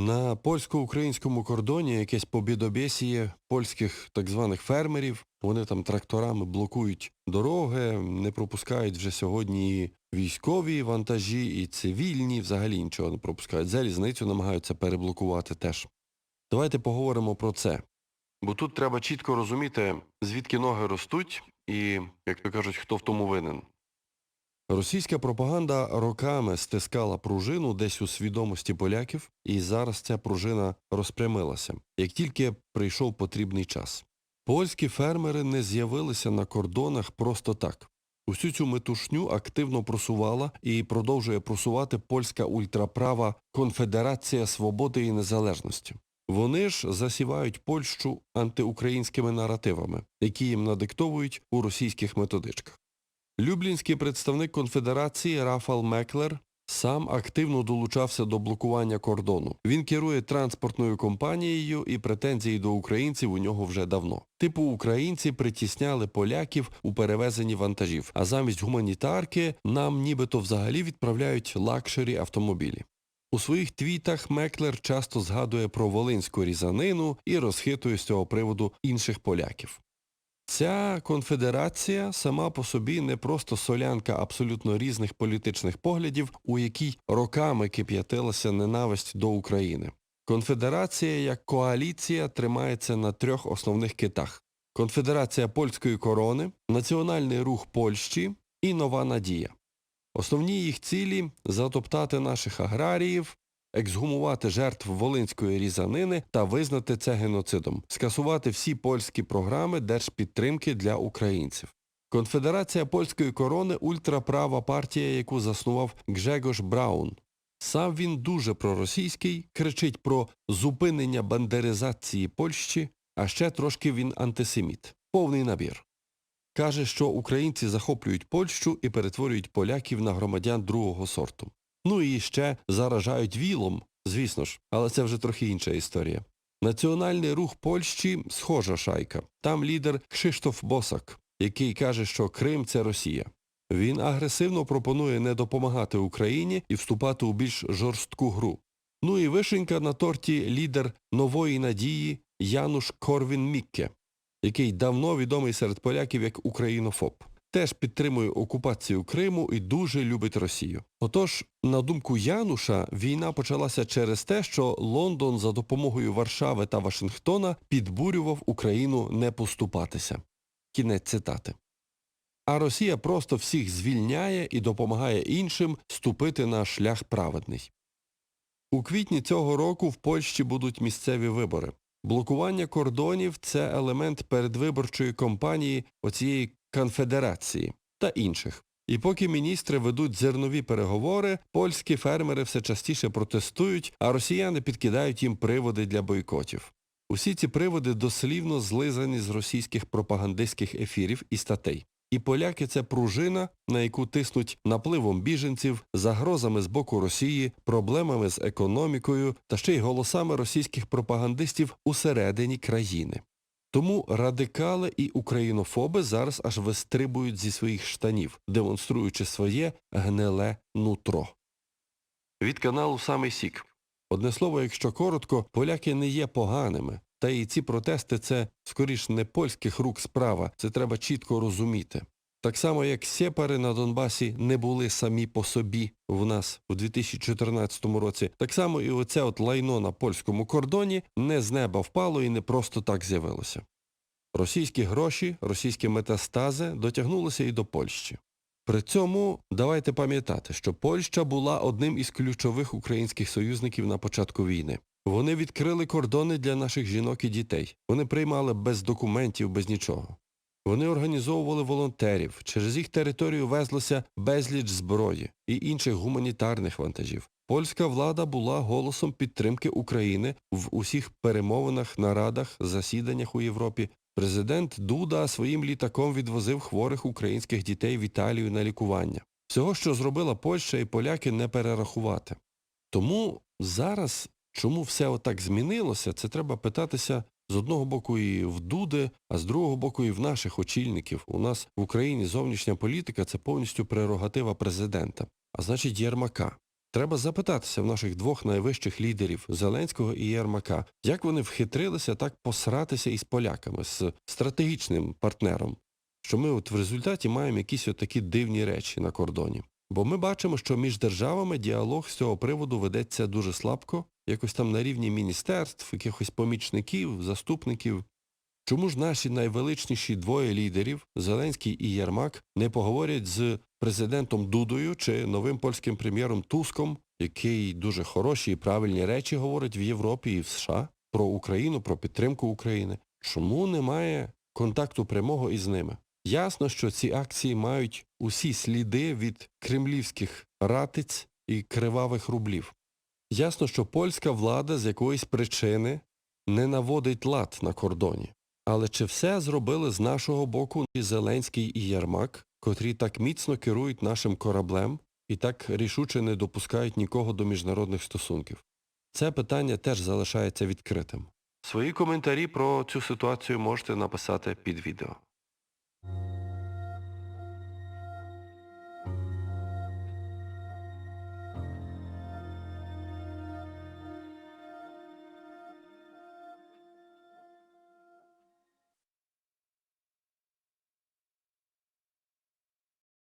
На польсько-українському кордоні якесь побідобєсіє польських так званих фермерів. Вони там тракторами блокують дороги, не пропускають вже сьогодні і військові вантажі, і цивільні, взагалі нічого не пропускають. Залізницю намагаються переблокувати теж. Давайте поговоримо про це. Бо тут треба чітко розуміти, звідки ноги ростуть і, як то кажуть, хто в тому винен. Російська пропаганда роками стискала пружину десь у свідомості поляків, і зараз ця пружина розпрямилася, як тільки прийшов потрібний час. Польські фермери не з'явилися на кордонах просто так. Усю цю метушню активно просувала і продовжує просувати польська ультраправа Конфедерація Свободи і Незалежності. Вони ж засівають Польщу антиукраїнськими наративами, які їм надиктовують у російських методичках. Люблінський представник конфедерації Рафал Меклер сам активно долучався до блокування кордону. Він керує транспортною компанією і претензії до українців у нього вже давно. Типу українці притісняли поляків у перевезенні вантажів, а замість гуманітарки нам нібито взагалі відправляють лакшері автомобілі. У своїх твітах Меклер часто згадує про волинську різанину і розхитує з цього приводу інших поляків. Ця конфедерація сама по собі не просто солянка абсолютно різних політичних поглядів, у якій роками кип'ятилася ненависть до України. Конфедерація як коаліція тримається на трьох основних китах. Конфедерація польської корони, Національний рух Польщі і Нова Надія. Основні їх цілі затоптати наших аграріїв, ексгумувати жертв Волинської різанини та визнати це геноцидом, скасувати всі польські програми держпідтримки для українців. Конфедерація польської корони ультраправа партія, яку заснував Гжегош Браун. Сам він дуже проросійський, кричить про зупинення бандеризації Польщі, а ще трошки він антисеміт. Повний набір. Каже, що українці захоплюють Польщу і перетворюють поляків на громадян другого сорту. Ну і ще заражають вілом, звісно ж, але це вже трохи інша історія. Національний рух Польщі схожа шайка. Там лідер Кшиштоф Босак, який каже, що Крим це Росія. Він агресивно пропонує не допомагати Україні і вступати у більш жорстку гру. Ну і вишенька на торті лідер нової надії Януш Корвін Мікке, який давно відомий серед поляків як українофоб. Теж підтримує окупацію Криму і дуже любить Росію. Отож, на думку Януша, війна почалася через те, що Лондон за допомогою Варшави та Вашингтона підбурював Україну не поступатися. Кінець цитати. А Росія просто всіх звільняє і допомагає іншим ступити на шлях праведний. У квітні цього року в Польщі будуть місцеві вибори. Блокування кордонів це елемент передвиборчої кампанії оцієї конфедерації та інших. І поки міністри ведуть зернові переговори, польські фермери все частіше протестують, а росіяни підкидають їм приводи для бойкотів. Усі ці приводи дослівно злизані з російських пропагандистських ефірів і статей. І поляки це пружина, на яку тиснуть напливом біженців, загрозами з боку Росії, проблемами з економікою та ще й голосами російських пропагандистів усередині країни. Тому радикали і українофоби зараз аж вистрибують зі своїх штанів, демонструючи своє гниле нутро. Від каналу Самий Сік. Одне слово, якщо коротко, поляки не є поганими. Та і ці протести це, скоріш, не польських рук справа, це треба чітко розуміти. Так само, як сепари на Донбасі не були самі по собі в нас у 2014 році, так само і оце от лайно на польському кордоні не з неба впало і не просто так з'явилося. Російські гроші, російські метастази дотягнулися і до Польщі. При цьому давайте пам'ятати, що Польща була одним із ключових українських союзників на початку війни. Вони відкрили кордони для наших жінок і дітей. Вони приймали без документів, без нічого. Вони організовували волонтерів, через їх територію везлося безліч зброї і інших гуманітарних вантажів. Польська влада була голосом підтримки України в усіх перемовинах, нарадах, засіданнях у Європі. Президент Дуда своїм літаком відвозив хворих українських дітей в Італію на лікування. Всього, що зробила Польща і поляки, не перерахувати. Тому зараз, чому все отак змінилося, це треба питатися з одного боку і в Дуди, а з другого боку і в наших очільників. У нас в Україні зовнішня політика – це повністю прерогатива президента, а значить Єрмака. Треба запитатися в наших двох найвищих лідерів Зеленського і Єрмака, як вони вхитрилися так посратися із поляками, з стратегічним партнером, що ми от в результаті маємо якісь от такі дивні речі на кордоні. Бо ми бачимо, що між державами діалог з цього приводу ведеться дуже слабко, якось там на рівні міністерств, якихось помічників, заступників. Чому ж наші найвеличніші двоє лідерів, Зеленський і Єрмак, не поговорять з президентом Дудою чи новим польським прем'єром Туском, який дуже хороші і правильні речі говорить в Європі і в США про Україну, про підтримку України? Чому немає контакту прямого із ними? Ясно, що ці акції мають усі сліди від кремлівських ратиць і кривавих рублів. Ясно, що польська влада з якоїсь причини не наводить лад на кордоні. Але чи все зробили з нашого боку і Зеленський і Єрмак, котрі так міцно керують нашим кораблем і так рішуче не допускають нікого до міжнародних стосунків? Це питання теж залишається відкритим. Свої коментарі про цю ситуацію можете написати під відео.